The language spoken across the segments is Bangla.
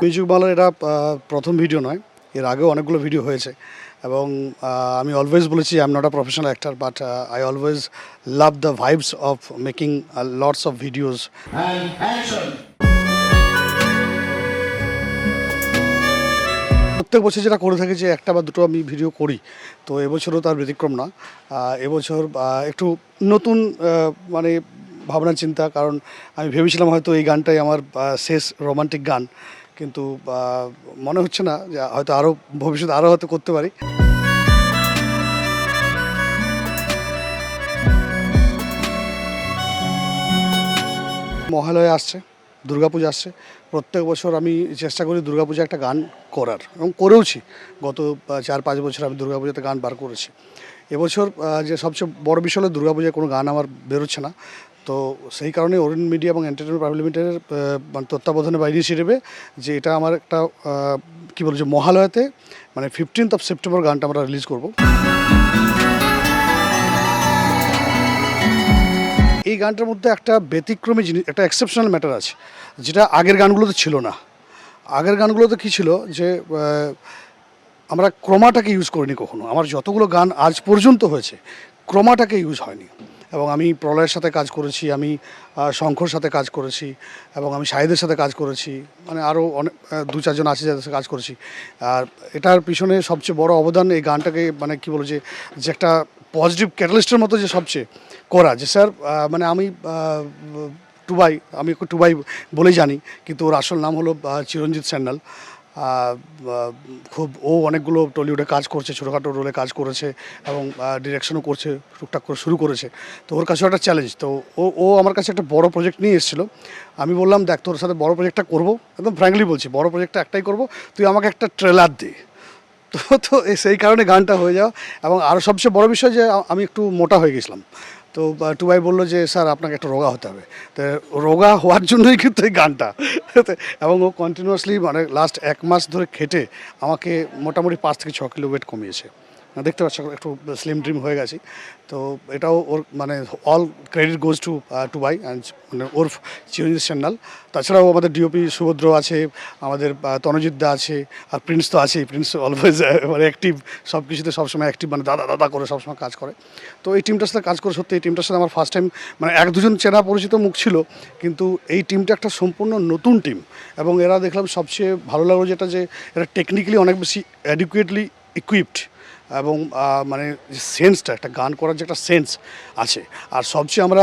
মিউজিক বাংলার এটা প্রথম ভিডিও নয়, এর আগেও অনেকগুলো ভিডিও হয়েছে। এবং আমি অলওয়েজ বলেছি I am not a professional actor but I always love the vibes of making lots of videos প্রত্যেক বছর যেটা করে থাকি যে একটা বা দুটো আমি ভিডিও করি। তো এবছরও তার ব্যতিক্রম না। এবছর একটু নতুন মানে ভাবনা, চিন্তা, কারণ আমি ভেবেছিলাম হয়তো এই গানটাই আমার শেষ রোমান্টিক গান। কিন্তু মনে হচ্ছে না যে হয়তো আরও ভবিষ্যতে আরও হয়তো করতে পারি। মহালয়া আসছে। দুর্গাপূজা আসছে। প্রত্যেক বছর আমি চেষ্টা করি দুর্গাপূজা একটা গান করার এবং করেওছি। গত চার, পাঁচ বছর আমি দুর্গাপূজাতে গান বার করেছি। এবছর যে সবচেয়ে বড় বিষয় হলো দুর্গাপূজায় কোনো গান আমার বেরোচ্ছে না। তো সেই কারণে অরুণ মিডিয়া এবং এন্টারটেনমেন্ট প্রাইভেট লিমিটেডের মানে তত্ত্বাবধানে বা ইনিশিয়েটিভে যে এটা আমার একটা কী বলছে মহালয়াতে মানে ফিফটিন্থ অফ সেপ্টেম্বর গানটা আমরা রিলিজ করব। এই গানটার মধ্যে একটা ব্যতিক্রমী জিনিস, একটা এক্সেপশনাল ম্যাটার আছে, যেটা আগের গানগুলোতে ছিল না। আগের গানগুলোতে কী ছিল যে আমরা ক্রমাটাকে ইউজ করিনি কখনো। আমার যতগুলো গান আজ পর্যন্ত হয়েছে, ক্রমাটাকে ইউজ হয়নি। এবং আমি প্রলয়ের সাথে কাজ করেছি, আমি শঙ্কর সাথে কাজ করেছি, এবং আমি শাহিদের সাথে কাজ করেছি মানে আরও অনেক দু চারজন আছে যাদের সাথে কাজ করেছি। আর এটার পিছনে সবচেয়ে বড় অবদান এই গানটাকে মানে কি বলো যে যে একটা পজিটিভ ক্যাটালিস্টের মতো যে সবচেয়ে করা যে, স্যার মানে আমি টুবাই, আমি ওকে টুবাই বলেই জানি, কিন্তু ওর আসল নাম হলো চিরঞ্জিত স্যান্ডাল। খুব, ও অনেকগুলো টলিউডে কাজ করছে, ছোটোখাটো রোলে কাজ করেছে এবং ডিরেকশনও করছে, টুকটাক করে শুরু করেছে। তো ওর কাছেও একটা চ্যালেঞ্জ তো ও ও আমার কাছে একটা বড় প্রজেক্ট নিয়ে এসেছিল। আমি বললাম, দেখ, তোর সাথে বড় প্রজেক্টটা করব। একদম ফ্র্যাঙ্কলি বলছি, বড় প্রজেক্টটা একটাই করব, তুই আমাকে একটা ট্রেলার দে। তো তো সেই কারণে গানটা হয়ে যাওয়া। এবং আরও সবচেয়ে বড় বিষয় যে আমি একটু মোটা হয়ে গেছিলাম। তো টুবাই বলল যে, স্যার, আপনাকে একটা রোগা হতে হবে। তো, রোগা হওয়ার জন্যই কিন্তু এই গানটা। এবং ও কন্টিনিউয়াসলি মানে লাস্ট এক মাস ধরে খেটে আমাকে মোটামুটি পাঁচ থেকে ছ কিলো ওয়েট কমিয়েছে। দেখতে পাচ্ছ একটু স্লিম ড্রিম হয়ে গেছি। তো এটাও ওর মানে all credit goes to to by মানে ওর চিরঞ্জিত সান্যাল তাছাড়াও আমাদের ডিওপি সুভদ্র আছে আমাদের আহ, তনজিৎ দা আছে আর প্রিন্স তো আছেই। প্রিন্স অলওয়েজ মানে অ্যাক্টিভ সব কিছুতে সবসময় অ্যাক্টিভ মানে দাদা দাদা করে সবসময় কাজ করে। তো এই টিমটার সাথে কাজ করে সত্যি এই টিমটার সাথে আমার ফার্স্ট টাইম মানে এক দুজন চেনা পরিচিত মুখ ছিল কিন্তু এই টিমটা একটা সম্পূর্ণ নতুন টিম এবং এরা দেখলাম সবচেয়ে ভালো লাগল যেটা যে এরা টেকনিক্যালি অনেক বেশি অ্যাডিকুয়েটলি ইকুইপড এবং মানে সেন্সটা একটা গান করার যে একটা সেন্স আছে। আর সবচেয়ে আমরা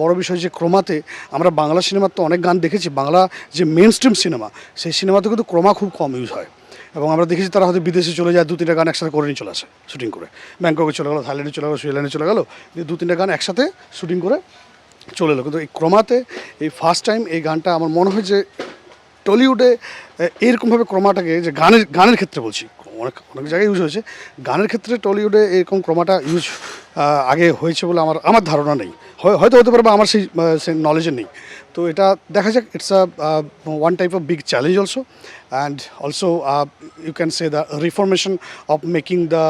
বড় বিষয় যে ক্রমাতে আমরা বাংলা সিনেমার তো অনেক গান দেখেছি, বাংলা যে মেন স্ট্রিম সিনেমা সেই সিনেমাতে কিন্তু ক্রমা খুব কম ইউজ হয়। এবং আমরা দেখেছি তারা হয়তো বিদেশে চলে যায় দু তিনটা গান একসাথে করে নিয়ে চলে আসে শুটিং করে। ব্যাংককে চলে গেলো, থাইল্যান্ডে চলে গেলো, সুইজারল্যান্ডে চলে গেলো, দিয়ে দু তিনটা গান একসাথে শুটিং করে চলে এলো। কিন্তু এই ক্রমাতে, এই ফার্স্ট টাইম এই গানটা আমার মনে হয় যে টলিউডে এরকমভাবে ক্রমাটাকে, যে গানের গানের ক্ষেত্রে বলছি অনেক অনেক জায়গায় ইউজ হয়েছে। গানের ক্ষেত্রে টলিউডে এরকম ক্রমাটা ইউজ আগে হয়েছে বলে আমার আমার ধারণা নেই। হয়- হয়তো হতে পারে বা আমার সেই সেই নলেজে নেই। তো এটা দেখা যাক it's a one type of big challenge also and also you can say the reformation of making the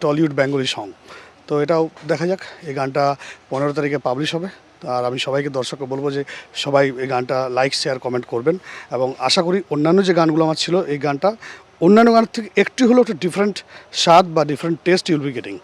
Tollywood Bengali song তো এটাও দেখা যাক, এই গানটা পনেরো তারিখে পাবলিশ হবে। আর আমি সবাইকে দর্শককে বলব যে সবাই এই গানটা লাইক শেয়ার কমেন্ট করবেন। এবং আশা করি অন্যান্য যে গানগুলো আমার ছিল, এই গানটা অন্যান্য গানের থেকে একটি হলো একটা ডিফারেন্ট স্বাদ বা different taste you'll be getting